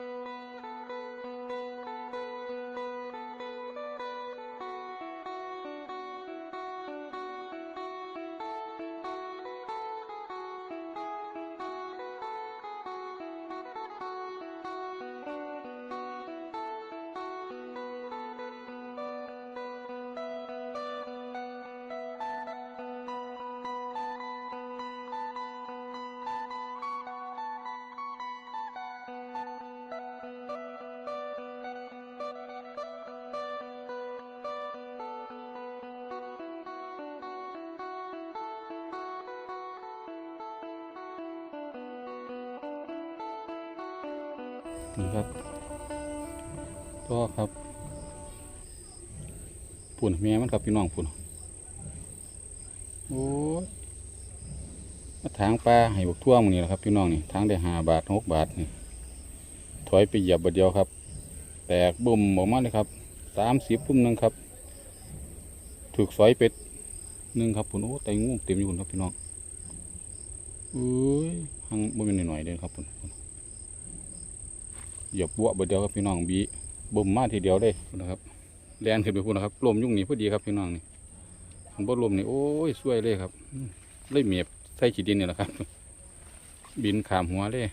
Música นี่ครับก็ครับปุ่นแม่มันครับพี่น้องปุ่นโอ้ยมาทางปลาให้บกท่วงนี่แหละครับพี่น้องนี่ทางได้หาบาทหกบาทนี่ถอยไปเหยียบบดเดียวครับ แตกบุ่มออกมาเลยครับสามสิบปุ่มหนึ่งครับ ถูกสอยเป็ดหนึ่งครับปุ่นโอ้ไตงูเต็มอยู่ครับพี่น้องเอ้ยหังบ่เป็นหน่อยๆเลยครับปุ่น เหยียบบัวเบดเดียวครับพี่น้องบีบ่มมาทีเดียวเลยนะครับแลนขึ้นไปพูดนะครับลมยุ่งนี่พอดีครับพี่น้องนี่มันบ่ลมนี่โอ้ยช่วยเลยครับเลยเมียบใส่ขีดินนี่แหละครับ บินขามหัวเลย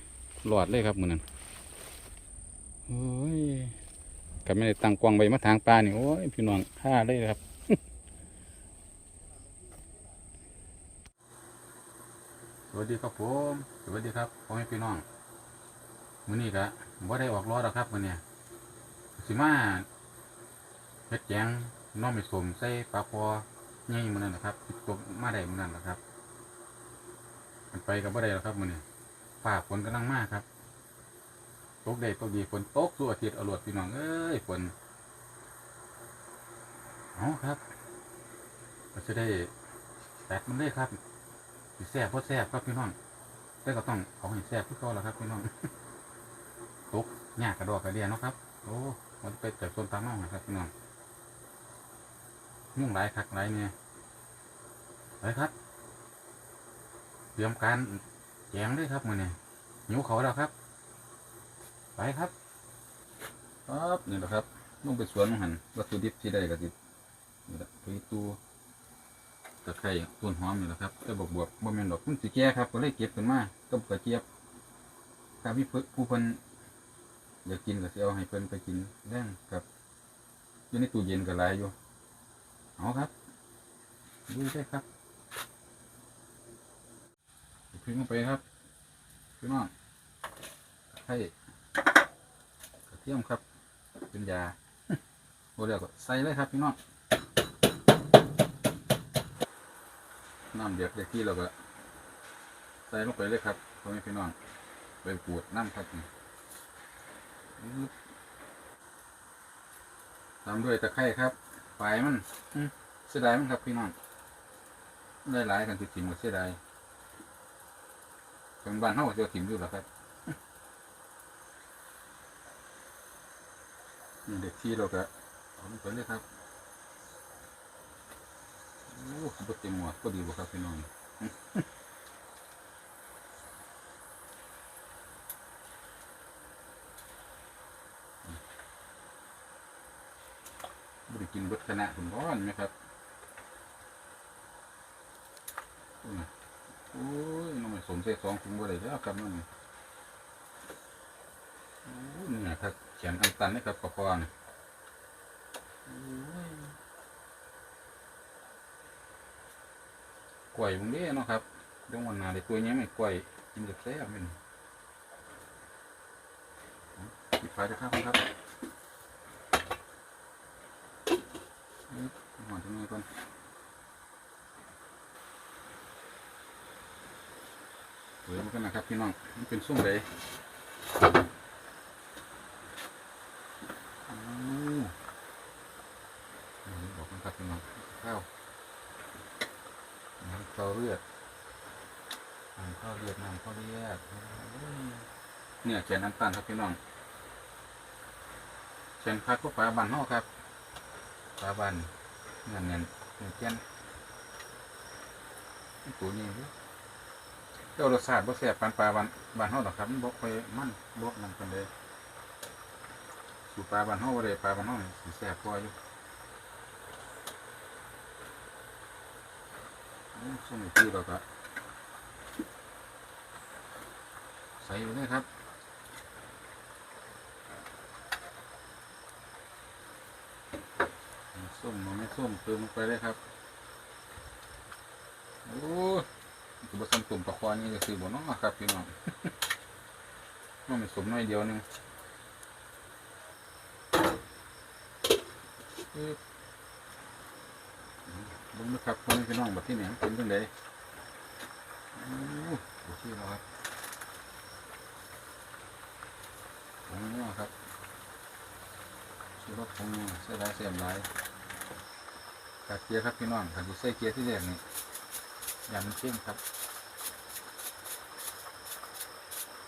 หลอดเลยครับมือนั้นโอ้ยก็ไม่ได้ตั้งกวางใบมาทางปลานี่โอ้ยพี่น้องฆ่าเลยครับสวัสดีครับผม สวัสดีครับพ่อแม่พี่น้อง มื้อนี้ก็บ่ได้ออกรอดหรอกครับมื้อเนี้ยสิมาเฮ็ดแจงน้องไม่สมใส่ปลาพอใหญ่มื้อนั้นนะครับติดตกมาได้มื้อนั้นแหละครับ มันไปก็บ่ได้หรอกครับมื้อนี้ฟ้าฝนกำลังมาครับตกได้ตกดีฝนตกสู่อาทิตย์อรวดพี่น้องเอ้ยฝนเอาครับก็จะได้แตกมันเลยครับสิแซ่บบ่แซ่บครับพี่น้องแต่ก็ต้องเอาให้แซ่บคือเก่าล่ะครับพี่น้อง ตกหญ้ากระดอกกระเดียเนาะครับ โอ้ มันไปจากต้นตาลเมานะครับน้องมุ่งหลายคักหลายเนี่ยไปครับ เตรียมการแจงเลยครับมือเนี่ยหิวเขาแล้วครับ ไปครับครับนี่แหละครับลงไปสวนมังหันวัตถุดิบที่ได้ก็ติดนี่แหละไปตูตะไคร้ต้นหอมนี่แหละครับแต่บวบวบบ่แม่นดอกมันสิแก่ครับ ก็เลยเก็บขึ้นมากับกระเจี๊ยบถ้ามีเพิ่ผู้เพิ่น อยากกินก็สิเอาให้เพิ่นไปกินแรงครับอยู่ในตู้เย็นก็หลายอยู่เอาครับดูได้ครับพึ่งลงไปครับพี่น้องให้กระเทียมครับ เป็นยาโอ้เดี๋ยวก็ใส่เลยครับพี่น้องน้ำเดือดเด็กที่เราก็ใส่ลงไปเลยครับพ่อแม่พี่น้องไปปวดน้ำครับนี่ ตามด้วยตะไคร้ครับปลายมันอืม เสียดายมันครับพี่น้องได้หลายกันติดถิ่มก็เสียดายเป็นบ้านเฮาก็จะถิ่มอยู่แล้วครับนี่เด็กที่เราก็เอาลงไปเลยครับโอ้บดเต็มหมดก็ดีบ่ครับพี่น้อง บริกินเบิดคณะผมร้อนไหมครับโอ้ยน้องไม่สมใส่สองถุงบ่ได้แล้วครับน้องนี่โอ้ยนี่นะครับเขียนอันตันนะครับประพอนกล้วยมึงเด้เนาะครับเรื่องวันหน้าได้กล้วยเนี้ยไม่กล้วยกินกับแซ่บแม่นปิดไฟจะครับครับ หอน ตรงนี้ก่อนเปิดมันกันนะครับพี่น้องมันเป็นส้มเลยอ้าวนี่บอกนะครับพี่น้องข้าวน้ำข้าวเลือดน้ำข้าวเลือดน้ำข้าวเลือดเนี่ยแกนน้ำตาลครับพี่น้องแกนคักก็ปลาบันเฮาครับปลาบัน เงินเงินเงินเจ้นตัวนี้เจ้ารสชาติบ่แซ่บปานปลาบันบันเฮาดอกครับมันบ่ค่อยมันบ่นั่นปานใดสูตรปลาบ้านเฮาบ่ได้ปลาบ้านเฮาสิแซ่บกว่าอยู่อืมส้มอีกทีเราก็ใส่ไปเลยครับ ส้มมันไม่ส้มเติมลงไปเลยครับ โอ้ยคือผสมตุ่มปลาควายนี่จะซื้อบ่น้องครับพี่น้องมันไม่สมน้อยเดียวนึงบุ้งนะครับพ่อพี่น้องบัดที่ไหนเป็นจังไดโอ้โหชื่อเราครับผงนัวครับชื่อรสผงนัวใส่หลายเสียมห ลายตัดเกียร์ครับพี่น้องขันจะใส่เกียร์ที่แรกนี่อย่ามันเข้มครับ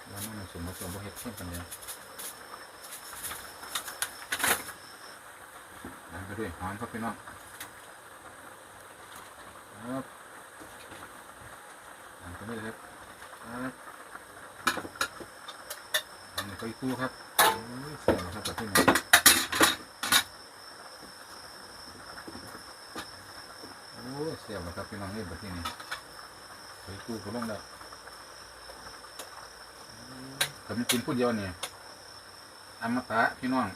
แล้วมันสมผสมบ่เฮ็ดเข้มกันเลยตามไปด้วยหอมครับพี่น้องครับตามไปด้วยครับครับอันนี้ไปกู้ครับโอ้ยเสียงครับแบบที่นี่โอ้ เสียบแล้วครับพี่น้องนี่แบบที่นี่ไปกู้ก็ลงแล้วแต่มันกินพูดเดียวนี่อมตะพี่น้อง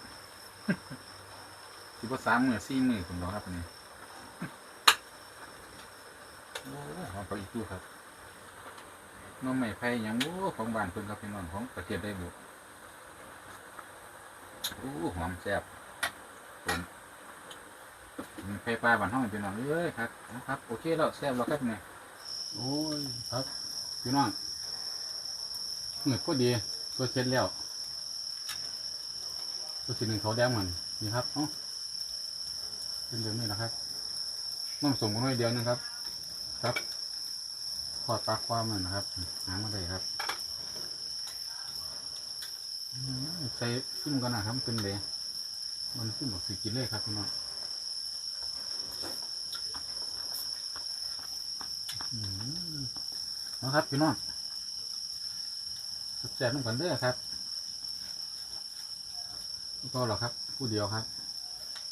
สิบสามมือสี่มือผมบอกครับนี่โอ้ยหอมไปอีกตู้ครับน้องใหม่ไผ่ยังโอ้ของบ้านเพิ่นครับพี่น้องของประเทศได้บุโอ้หอมแซ่บ ไฟปลาบ้านห้องพี่น้องเอ้ยครับนะครับโอเคแล้วแซ่บแล้วครับเนี่ยโอ้ยครับพี่น้องเหนื่อยก็ดีตัวเช็ดแล้วตัวสีหนึ่งเขาแดงมันนี่ครับเอ้าเป็นเดือนนี้นะครับน้ำส่งกันหน่อยเดียวนึงครับ ครับทอดปลาความมันนะครับหามาได้ครับอืมใส่ขึ้นกันนะครับเป็นเลยมันขึ้นบอกสีกินเลยครับพี่น้อง อืม นะครับพี่น้องแซ่บๆน้ำกันเด้อครับก็หรอครับ ผู้เดียวครับ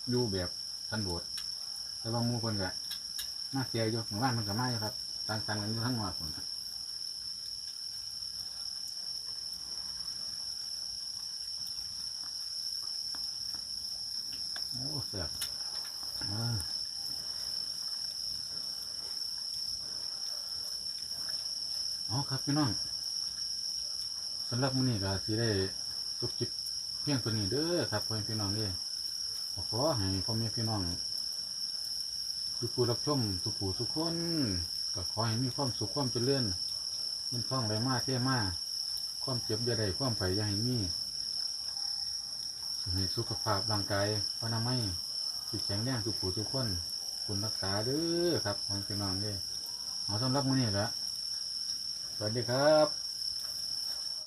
อยู่แบบสันโดษแต่ว่ามูคนกะมาเสียอยู่หมู่บ้านมันก็มาอยู่ครับต่างๆกันอยู่ทั้งหมดคนโอ้แซ่บ อ๋อครับพี่น้องสำหรับมื้อนี้ก็สิได้จบคลิปเพียงตัวนี้เด้อครับพ่อแม่พี่น้องเด้อขอขอให้พ่อแม่พี่น้องทุกผู้รับชมทุกผู้ทุกคนก็ขอให้มีความสุขความเจริญมันท่องไรมากเท่มากความเจ็บอย่าได้ความไผ่อย่าให้มีให้สุขภาพร่างกายพนามัยสิแข็งแรงทุกผู้ทุกคนคุณรักษาเด้อครับพ่อแม่พี่น้องเด้อเอาสำหรับมื้อนี้ละ วัสดีครับ